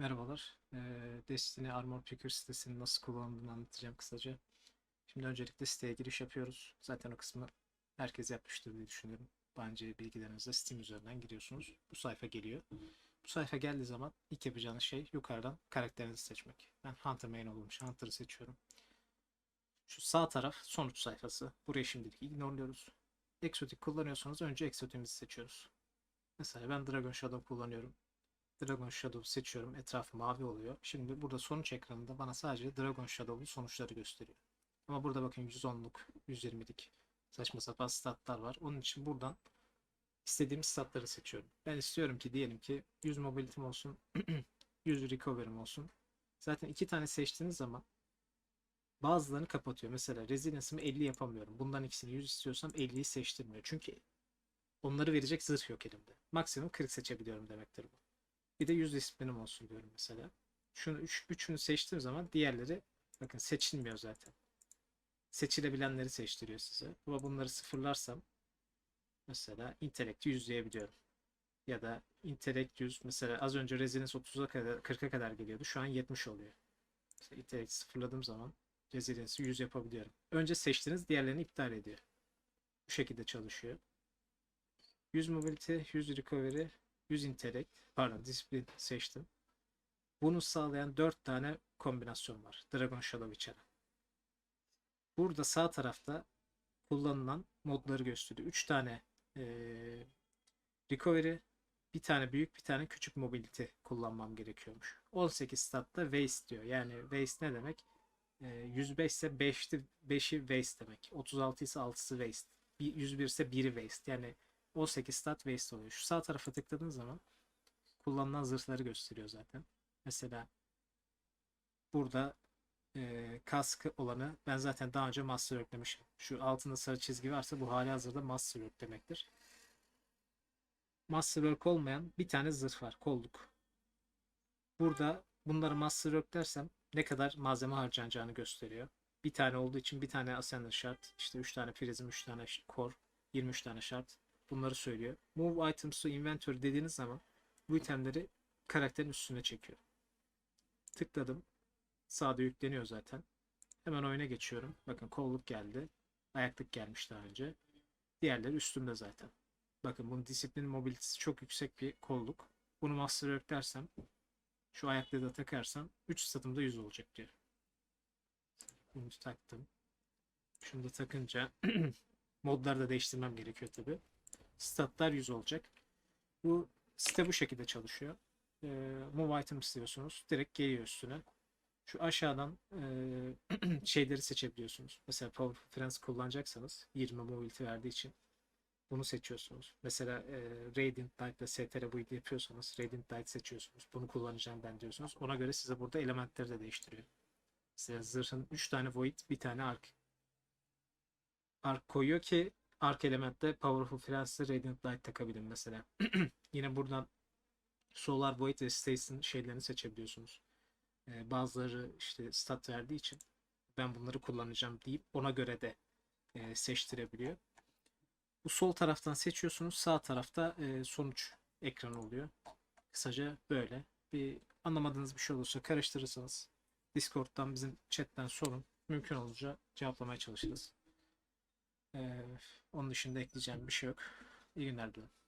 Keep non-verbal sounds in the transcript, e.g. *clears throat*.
Merhabalar. Ee, Destiny Armor Picker sitesinin nasıl kullanıldığını anlatacağım kısaca. Şimdi öncelikle siteye giriş yapıyoruz. Zaten o kısmı herkes yapmıştır diye düşünüyorum. Bence bilgilerinizle Steam üzerinden giriyorsunuz. Bu sayfa geliyor. Bu sayfa geldiği zaman ilk yapacağınız şey yukarıdan karakterinizi seçmek. Ben Hunter main olmuş. Hunter'ı seçiyorum. Şu sağ taraf sonuç sayfası. Burayı şimdilik ignorluyoruz. Exotic kullanıyorsanız önce Exotic'imizi seçiyoruz. Mesela ben Dragon Shadow kullanıyorum. Dragon Shadow seçiyorum. Etrafı mavi oluyor. Şimdi burada sonuç ekranında bana sadece Dragon Shadow'un sonuçları gösteriyor. Ama burada bakın 110'luk, 120'lik saçma sapan statlar var. Onun için buradan istediğim statları seçiyorum. Ben istiyorum ki diyelim ki 100 mobility'm olsun, *clears throat* 100 recovery'm olsun. Zaten iki tane seçtiğiniz zaman bazılarını kapatıyor. Mesela resilience'ımı 50 yapamıyorum. Bundan ikisini 100 istiyorsam 50'yi seçtirmiyor. Çünkü onları verecek zırh yok elimde. Maksimum 40 seçebiliyorum demektir bu. Bir de yüz disiplinim olsun diyorum mesela. Şunu üç, üçünü seçtiğim zaman diğerleri bakın seçilmiyor zaten. Seçilebilenleri seçtiriyor size. Ama bunları sıfırlarsam mesela intellect yüzleyebiliyorum. Ya da intellect 100 mesela az önce resilience 30'a kadar 40'a kadar geliyordu. Şu an 70 oluyor. Mesela intellect sıfırladığım zaman resilience'ı 100 yapabiliyorum. Önce seçtiğiniz diğerlerini iptal ediyor. Bu şekilde çalışıyor. 100 mobility, 100 recovery, 100 intellect, pardon disiplin seçtim. Bunu sağlayan 4 tane kombinasyon var. Dragon Shadow içeren. Burada sağ tarafta kullanılan modları gösteriyor. 3 tane eee, recovery, bir tane büyük, bir tane küçük mobility kullanmam gerekiyormuş. 18 statta waste diyor. Yani waste ne demek? Eee, 105 ise 5'ti 5'i waste demek. 36 ise 6'sı waste. Bir- 101 ise 1'i waste. Yani 18 stat waste oluyor. Şu sağ tarafa tıkladığınız zaman kullanılan zırhları gösteriyor zaten. Mesela burada e, kaskı olanı ben zaten daha önce master demişim. Şu altında sarı çizgi varsa bu hali hazırda master demektir. Masterwork olmayan bir tane zırh var. Kolluk. Burada bunları masterwork dersem ne kadar malzeme harcanacağını gösteriyor. Bir tane olduğu için bir tane ascender şart. İşte 3 tane prism, 3 tane core, 23 tane şart. Bunları söylüyor. Move items to inventory dediğiniz zaman bu itemleri karakterin üstüne çekiyor. Tıkladım. Sağda yükleniyor zaten. Hemen oyuna geçiyorum. Bakın kolluk geldi. Ayaklık gelmiş daha önce. Diğerleri üstümde zaten. Bakın bunun disiplin mobilitesi çok yüksek bir kolluk. Bunu master dersem şu ayaklığı da takarsam 3 statımda 100 olacak diyor. Bunu taktım. Şunu da takınca *clears throat* modları da değiştirmem gerekiyor tabi. Statlar 100 olacak. Bu site bu şekilde çalışıyor. Ee, move item istiyorsunuz. Direkt geliyor üstüne. Şu aşağıdan e, *clears throat* şeyleri seçebiliyorsunuz. Mesela Power Friends kullanacaksanız 20 mobility verdiği için bunu seçiyorsunuz. Mesela e, Radiant Light ve STR build yapıyorsanız Radiant Light seçiyorsunuz. Bunu kullanacağım ben diyorsunuz. Ona göre size burada elementleri de değiştiriyor. Mesela zırhın 3 tane void, bir tane arc. Arc koyuyor ki arc elementte Powerful Friends'e Radiant Light takabilirim mesela. *clears throat* Yine buradan Solar Void ve Stace'in şeylerini seçebiliyorsunuz. Ee, bazıları işte stat verdiği için ben bunları kullanacağım deyip ona göre de e, seçtirebiliyor. Bu sol taraftan seçiyorsunuz. Sağ tarafta e, sonuç ekranı oluyor. Kısaca böyle. Bir anlamadığınız bir şey olursa karıştırırsanız Discord'dan bizim chatten sorun. Mümkün olunca cevaplamaya çalışırız. Ee, onun dışında ekleyeceğim bir şey yok. İyi günler diliyorum.